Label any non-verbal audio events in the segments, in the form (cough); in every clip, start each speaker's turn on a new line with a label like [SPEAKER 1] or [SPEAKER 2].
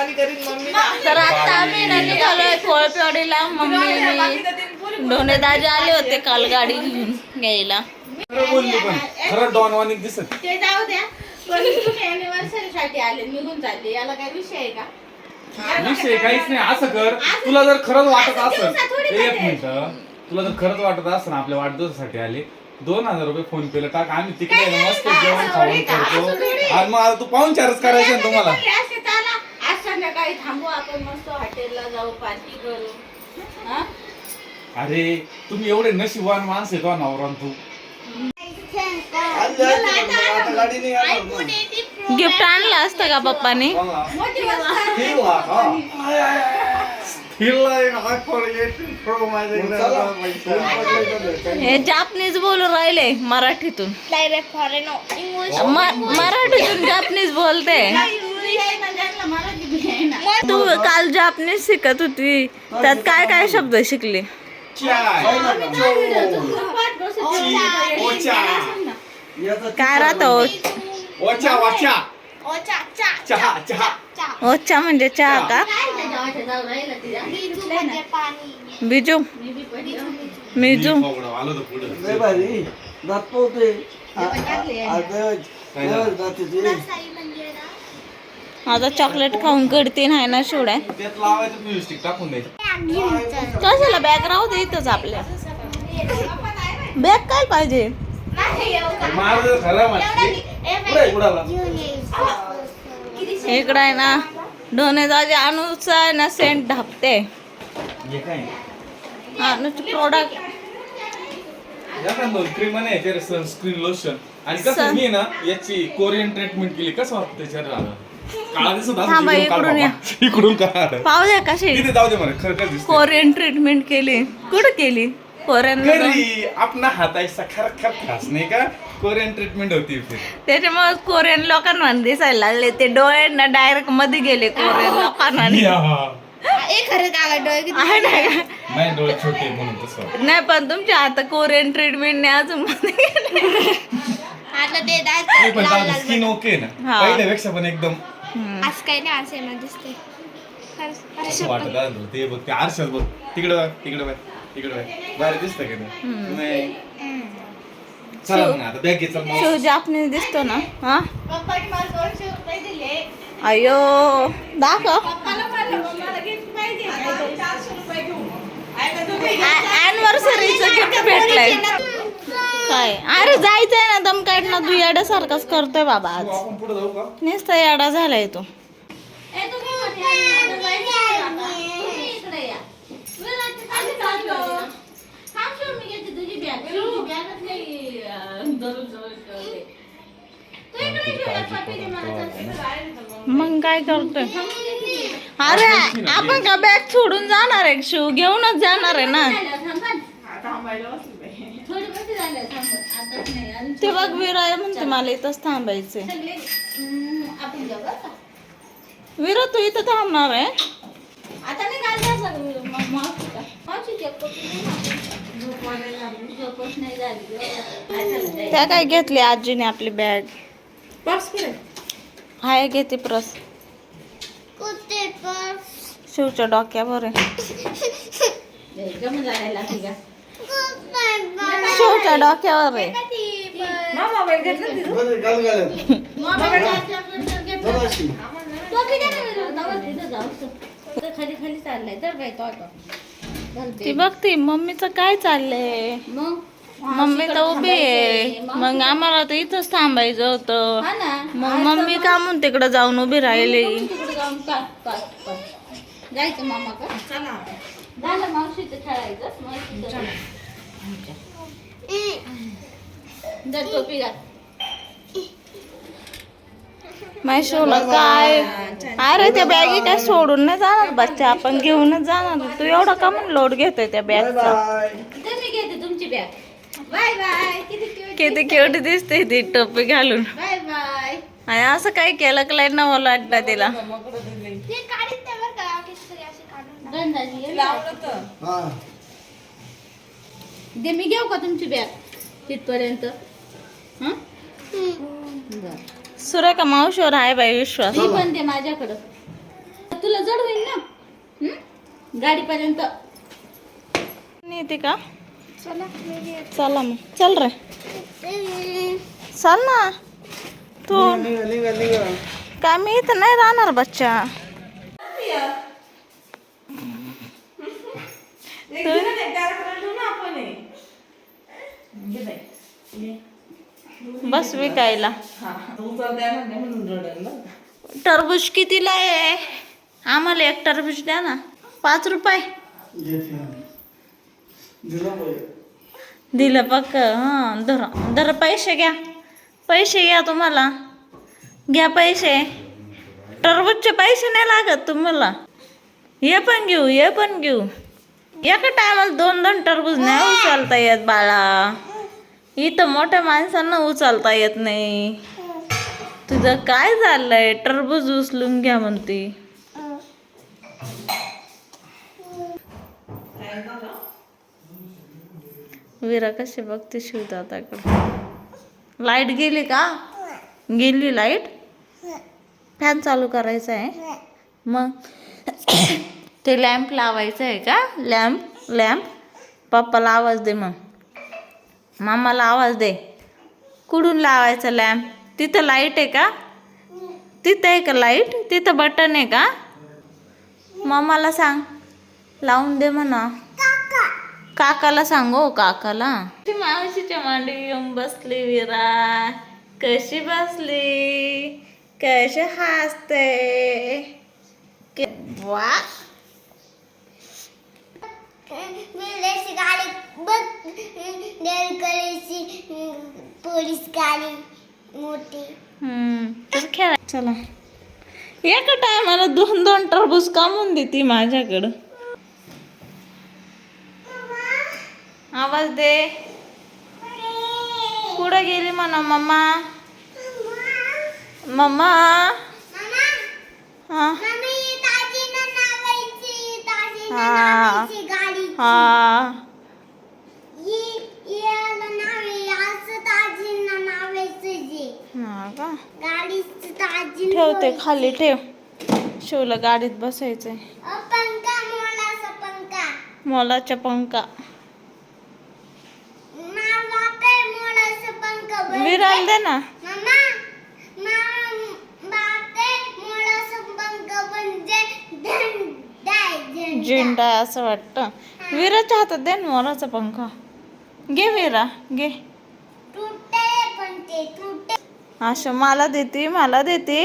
[SPEAKER 1] तर आता आम्ही ना निघालोय कोळपेवाडीला. मम्मी दोन्ही दाजी आले होते काल गाडी घेऊन घ्यायला.
[SPEAKER 2] खरं बोलली पण खरं डॉनवानी दिसत.
[SPEAKER 1] ते जाऊ द्या. पण तुम्ही anniversary साठी आले निघून चालले याला काय विषय आहे का?
[SPEAKER 2] विषय काहीच नाही. असं कर. तुला जर खरंच वाटत असेल एक. मिनिट तुला जर खरंच वाटत असेल आपल्या वाढदिवसासाठी आले दोन हजार रुपये फोन पेला टाक. आम्ही तिकडे मस्त जेवण खाऊन करतो. आणि मग आता तू पाहून चारच करायचे ना तुम्हाला.
[SPEAKER 1] संध्याकाळी थांबू आपण मस्त हॉटेलला जाऊ पार्टी करू. हा?
[SPEAKER 2] अरे तुम्ही एवढे नशिबान माणसं येतो नवरा आणि तू.
[SPEAKER 1] गिफ्ट आणलं असतं का पप्पानी?
[SPEAKER 3] हा.
[SPEAKER 1] जापनीज बोलून राहिले मराठीतून. म- मराठीतून जापनीज बोलते. तू काल जापनीज शिकत होती त्यात काय काय शब्द शिकली
[SPEAKER 2] चाय. ओचा.
[SPEAKER 3] याचा
[SPEAKER 1] काय राहतं
[SPEAKER 2] ओचा
[SPEAKER 1] म्हणजे चहा का बिजू मिजू
[SPEAKER 2] मी
[SPEAKER 1] आता चॉकलेट खाऊन कडते नाही ना शिवड्या
[SPEAKER 2] त्यात लावायचं म्युझिक टाकून द्यायचं.
[SPEAKER 1] कशाला बॅग राहू दे इथंच आपल्या. बॅग काय पाहिजे?
[SPEAKER 2] माझं
[SPEAKER 1] इकडं आहे ना ढोणे दाजी अनुचा आहे ना सेंट ढापते.
[SPEAKER 2] हे काय?
[SPEAKER 1] अनुचे प्रोडक्ट
[SPEAKER 2] क्रीम सनस्क्रीन लोशन आणि कसं मी ना याची कोरियन ट्रीटमेंट केली. कसं वाटतं आलं काळा दिसत असेल,
[SPEAKER 1] थांबा,
[SPEAKER 2] इकडून काढ
[SPEAKER 1] इकडून या.
[SPEAKER 2] बाबा. इकडून काढ
[SPEAKER 1] पाहूया कशी.
[SPEAKER 2] इथे जाऊ दे मला खरं दिसत
[SPEAKER 1] कोरियन ट्रीटमेंट केली. कुठं केली? कोरियन
[SPEAKER 2] घरी आपला हात ऐसा खर खर खास नाही का? कोरियन ट्रीटमेंट होती फिर.
[SPEAKER 1] त्याच्यामुळे कोरियन लोकांना दिसायला लागले. ते डोळे ना डायरेक्टमध्ये गेले कोरियन (laughs) लोकांना. आहे नाही का?
[SPEAKER 2] नाही डोळे छोटे आहे म्हणून तसं. वाटतं.
[SPEAKER 1] नाही पण तुमच्या आता कोरियन ट्रीटमेंटने अजून मध्ये गेले.
[SPEAKER 4] आता ते
[SPEAKER 2] नाही, पण स्किन ओके ना.
[SPEAKER 1] हा.
[SPEAKER 2] पहिल्यापेक्षा पण एकदम
[SPEAKER 4] असं काही नाही असं ना दिसते.
[SPEAKER 2] ते बघ ते आरशात बघ. तिकडे बघ तिकडे बघ तिकडे बघ. बाहेर दिसतं का नाही? नाही. चला मग आता बॅग घे चल मग.
[SPEAKER 1] शिव जापनीज दिसतो ना? हा? अयो दाखव. अॅनिव्हर्सरीचं गिफ्ट भेटलंय. काय? अरे जायचंय ना दम ना तू येड्यासारखाच करतोय बाबा आज.
[SPEAKER 2] आपण पुढे जाऊ का?
[SPEAKER 1] नुसता येडा झालाय तो. मग काय करतोय? अरे आपण का बॅग सोडून जाणार आहे? शिव घेऊनच जाणार आहे ना? ते बघ विराय म्हणते मला इथंच थांबायचंय. विरा तू इथं थांबणार आहे. आता नाही त्या काय घेतली आजीने आपली बॅग हाय घेते प्रस? शिवच्या डोक्यावर आहे. शिवच्या डोक्यावर आहे. खाली खाली चाललंय. तर काय तो ती बघती मम्मीचं काय चाललंय? मम्मी तर उभी आहे. मग? आम्हाला तर इथंच थांबायचं होतं. मग मम्मी का म्हणून तिकडे जाऊन उभी राहिली. जायचं मामा का? झालं मावशीचं खेळायचं. जर टोपी घाल. मैशोला काय? अरे त्या बॅगी काय सोडून नाही जाणार बच्चा. आपण घेऊनच जाणार. तू एवढा का म्हणून लोड घेतोय त्या बॅगचा
[SPEAKER 3] बाय.
[SPEAKER 1] मी घेते तुमची बॅग बाय बाय. किती क्यूट दिसते ती टोपी घालून. Bye bye. आणि असं काय केलं की लय नवं वाटतं तिला?
[SPEAKER 3] हा.
[SPEAKER 1] दे मी घेऊ का तुमची बॅग तिथपर्यंत? सुरेखा मावशीवर आहे बाई विश्वास. ती पण दे माझ्याकडं. तुला जड होईल ना? हं? गाडीपर्यंत. येते का?
[SPEAKER 4] चला
[SPEAKER 1] मग. चल रे. चल ना. तू. काय मी इथं नाही राहणार बच्चा. बस विकायला. टरबूज कितीला आहे? आम्हाला एक टरबूज द्या ना. पाच रुपये.
[SPEAKER 3] दिलं
[SPEAKER 1] पक्क हां धर धर पैसे घ्या. पैसे घ्या तुम्हाला. घ्या पैसे. टरबूजचे पैसे नाही लागत तुम्हाला. हे पण घेऊ हे पण घेऊ. एका टायमाला दोन दोन टरबूज नाही उचलता येत बाळा. इथं मोठ्या माणसांना उचलता येत नाही. तुझं काय झालंय? टरबूज उचलून घ्या म्हणते. विरा कशी बघते शिवदादाकडे लाइट गेली का? गेली लाइट? फॅन चालू करायचा आहे. मग ते लॅम्प लावायचं आहे का? Lamp lamp? पप्पाला आवाज दे मग. मामाला आवाज दे. कुठून लावायचा लॅम्प? तिथं लाइट आहे का? तिथं आहे का लाइट तिथं बटन आहे का? मामाला सांग. लावून दे म्हणा. काकाला सांगू काकाला. ती मावशीच्या मांडी येऊन बसली विरा? कशी बसली? कशी हसते? के- वा.
[SPEAKER 4] मी रेस गाडी बघ कलेची पोलीस गाडी मोठी
[SPEAKER 1] खेळा. चला. एका टायमाला दोन दोन टरबूज कामून देते माझ्याकडं. आवाज दे. कुठं गेली म्हणा मम्मा? मम्मा? हा. हा. का? ठेवते खाली ठेव. शिवला गाडीत बसायचंय.
[SPEAKER 4] मोलाचा पंखा.
[SPEAKER 1] विराल दे ना.
[SPEAKER 4] झेंडा
[SPEAKER 1] असं वाटतं. विराच्या हातात दे ना मोराचा पंखा. घे विरा घे.
[SPEAKER 4] ते
[SPEAKER 1] असं मला देते मला देते.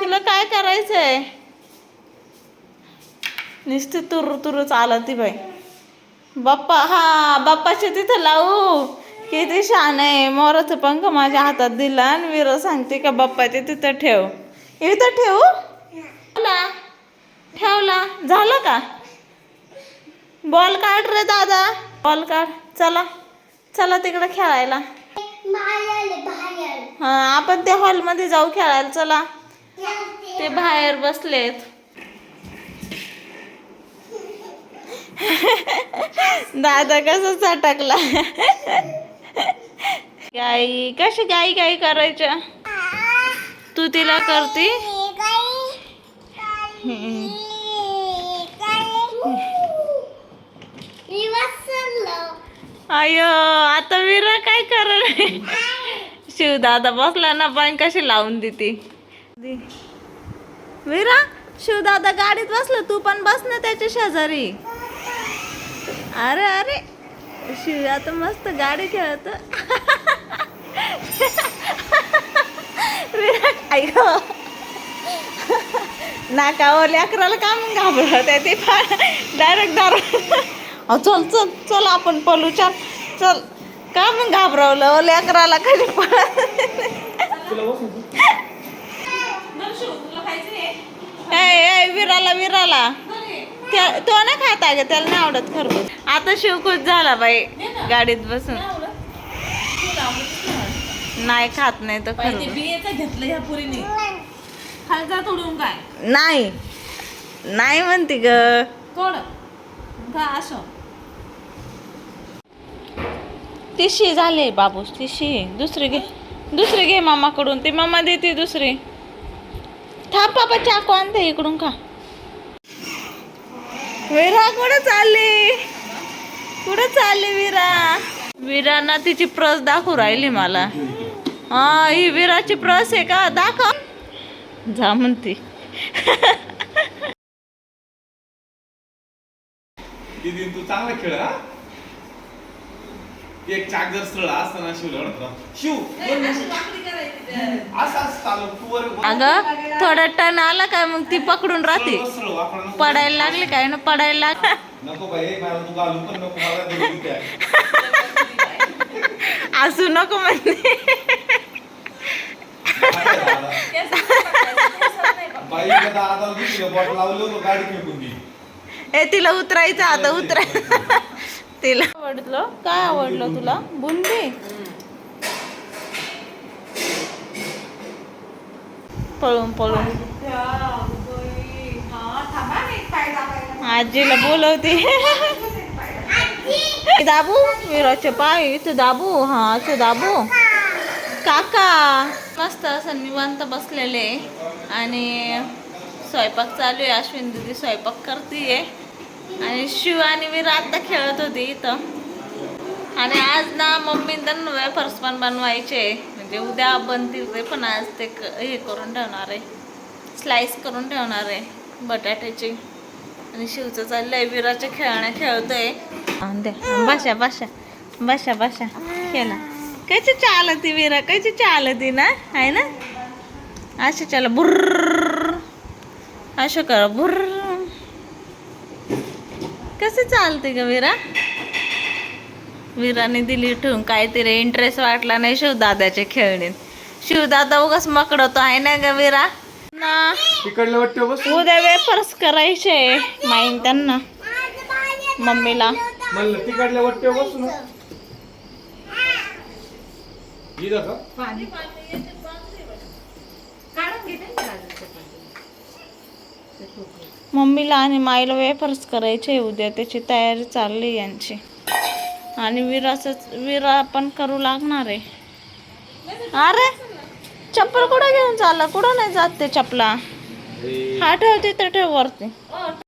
[SPEAKER 1] तुला काय करायचंय? नुसती तुरु तुरु चालती बाई. बाप्पा हा बाप्पाच्या तिथं लावू. किती छान आहे. मोराचा पंख माझ्या हातात दिला आणि विरा सांगते का बाप्पाच्या तिथं ठेव. इथं ठेवू? ठेवला. झालं का? बॉल काढ रे दादा. बॉल काढ. चला. चला तिकडे खेळायला. हा आपण त्या हॉलमध्ये जाऊ खेळायला. चला.
[SPEAKER 4] ते-
[SPEAKER 1] ते बाहेर बसलेत. (laughs) दादा कसं चटकला. गाई कशी गाई गाई करायच्या? तू तिला करती? अय आता विरा काय कर शिव दादा बसला ना पण कशी लावून देते. विरा शिव दादा गाडीत बसला तू पण बस ना त्याच्या शेजारी. अरे अरे. शिव आता मस्त गाडी खेळत. ऐक नाकावर लेकराला का मग घाबरत आहे ते डायरेक्ट दार चल चल चल आपण पलू चल चल. का मग घाबरवलं? लेकराला कधी ए विराला विराला. त्या- तो ना खाता ग त्याला नाही आवडत खरबूज. आता शिवकूच झाला बाई गाडीत बसून. नाही खात नाही तर
[SPEAKER 5] घेतलं ह्या पुरीने. खालचा तोडून काय?
[SPEAKER 1] नाही. नाही म्हणते ग.
[SPEAKER 5] तोड का असं.
[SPEAKER 1] तिशी झाले बाबूस तिशी. दुसरी घे. दुसरी घे मामाकडून. ती मामा देते दुसरी. थांब बाबा चाकू आणते इकडून का विरा कुठं चालली? कुठं चालली विरा? विरा ना तिची प्रस दाखवू राहिली मला. हा ही विराची प्रस आहे का? दाखव. जा म्हणती.
[SPEAKER 2] दीदी तू चांगला खेळ हा? एक चाक जर सरळ असताना शिव लढत राह शिव असं असं चालू. तू वर वर-
[SPEAKER 1] अगं थोडा टन आला काय मग ती पकडून राहते.
[SPEAKER 2] सरळ सरळ वाकडं नको.
[SPEAKER 1] पडायला लागली काय ना पडायला लाग
[SPEAKER 2] नको बाई मला तू घालू पण नको मला धरून द्या. (laughs)
[SPEAKER 1] असू नको म्हणते
[SPEAKER 2] बाई आता आता दुसरी बॉट लावलं होतं गाडी फेकून दी
[SPEAKER 1] ए तिला उतरायचं आता उतराय (laughs) तिला आवडलं? काय आवडलं तुला? बुंदी? पळून पळून. आजीला बोलवते. दाबू? विराचे पाय इथं दाबू. हा तू दाबू. काका मस्त असं निवांत बसलेले. आणि स्वयंपाक चालू आहे. अश्विन दिदी स्वयंपाक करते आणि शिव आणि मी आता खेळत होती इथं. आणि आज ना मम्मी नव्या वेफर्स पण बनवायचे. म्हणजे उद्या बनतील ते पण आज ते हे करून ठेवणार आहे. स्लाइस करून ठेवणार आहे बटाट्याची. आणि शिवचं चाललंय विराच्या खेळण्या खेळतोय. बाशा बशा बशा बशा बशा खेळा कशी चालती विरा कशी चालती ना? आहे ना? अशी चाल बुर्र. असं कर बुर्र. कसं चालते ग विरा? विराने दिली ठेवून काहीतरी इंटरेस्ट वाटला नाही शिवदादाच्या खेळणीत. शिवदादा उगाच मकडतो आहे ना ग विरा? ना.
[SPEAKER 2] तिकडलं वाटतं बस.
[SPEAKER 1] उद्या वेफर्स करायचे माईन त्यांना. मम्मीला.
[SPEAKER 2] म्हणलं तिकडल्या वाटतं बसू ना इथं का?
[SPEAKER 1] मम्मीला आणि माईला वेफर्स करायचे उद्या त्याची तयारी चालली यांची. आणि विराचं विरा पण करू लागणार आहे. अरे चप्पल कुठं घेऊन चालला? कुठं नाही जात ते चपला? हा ठेव तिथं ठेव वरती.